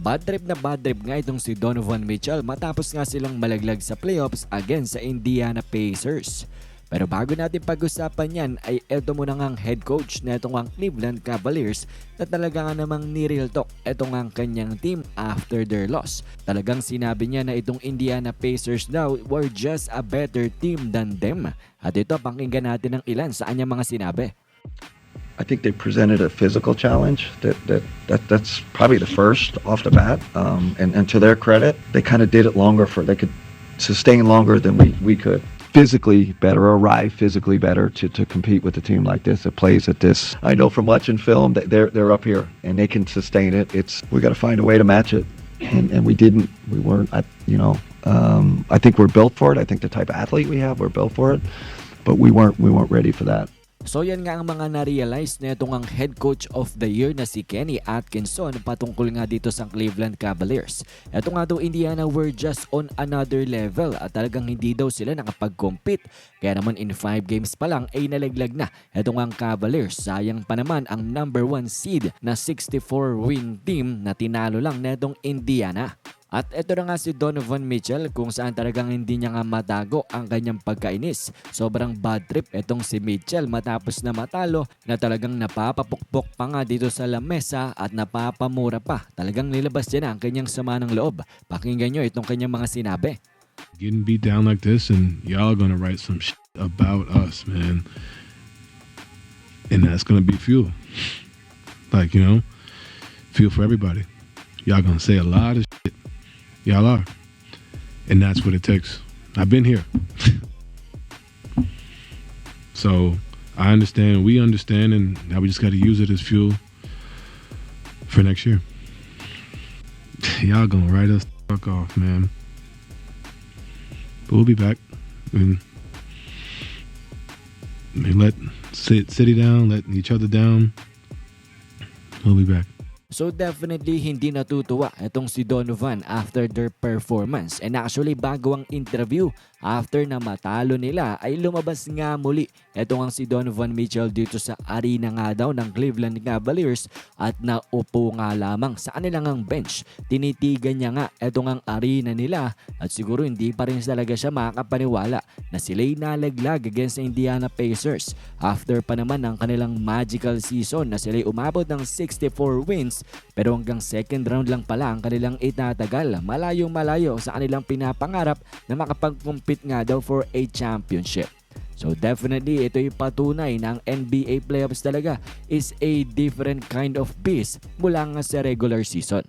Bad trip na bad trip nga itong si Donovan Mitchell matapos nga silang malaglag sa playoffs against sa Indiana Pacers. Pero bago natin pag-usapan yan ay eto muna nga ang head coach na itong ang Cleveland Cavaliers na talaga nga namang ni-real talk ito nga ang kanyang team after their loss. Talagang sinabi niya na itong Indiana Pacers daw were just a better team than them. At ito pakinggan natin ang ilan sa kanyang mga sinabi. I think they presented a physical challenge that, that, that that's probably the first off the bat. Um, and, and to their credit, they kind of did it longer for they could sustain longer than we, we could. Physically better, arrive physically better to, to compete with a team like this that plays at this. I know from watching film that they're they're up here and they can sustain it. It's we got to find a way to match it, and and we didn't. We weren't. I, you know, um, I think we're built for it. I think the type of athlete we have, we're built for it, but we weren't we weren't ready for that. So yan nga ang mga na-realize na itong ang head coach of the year na si Kenny Atkinson patungkol nga dito sa Cleveland Cavaliers. Ito nga daw Indiana were just on another level at talagang hindi daw sila nakapag-compete. Kaya naman in 5 games pa lang ay nalaglag na itong ang Cavaliers. Sayang pa naman ang number 1 seed na 64 win team na tinalo lang na itong Indiana. At ito na nga si Donovan Mitchell kung saan talagang hindi niya nga matago ang kanyang pagkainis. Sobrang bad trip itong si Mitchell matapos na matalo na talagang napapapukpok pa nga dito sa lamesa at napapamura pa. Talagang nilabas niya na ang kanyang sama ng loob. Pakinggan nyo itong kanyang mga sinabi. getting beat down like this, and y'all gonna write some shit about us, man. And that's gonna be fuel. Like, you know, fuel for everybody. Y'all gonna say a lot of shit. Y'all are. And that's what it takes. I've been here. so I understand, we understand, and now we just gotta use it as fuel for next year. Y'all gonna write us fuck off, man. But we'll be back. And let sit, city down, let each other down. We'll be back. So definitely hindi natutuwa itong si Donovan after their performance. And actually bago ang interview, after na matalo nila ay lumabas nga muli itong ang si Donovan Mitchell dito sa arena nga daw ng Cleveland Cavaliers at naupo nga lamang sa kanilang ang bench. Tinitigan niya nga itong ang arena nila at siguro hindi pa rin talaga siya makakapaniwala na sila'y nalaglag against Indiana Pacers after pa naman ng kanilang magical season na sila'y umabot ng 64 wins pero hanggang second round lang pala ang kanilang itatagal malayong malayo sa kanilang pinapangarap na makapag-compete nga daw for a championship. So definitely ito yung patunay na ang NBA playoffs talaga is a different kind of beast mula nga sa regular season.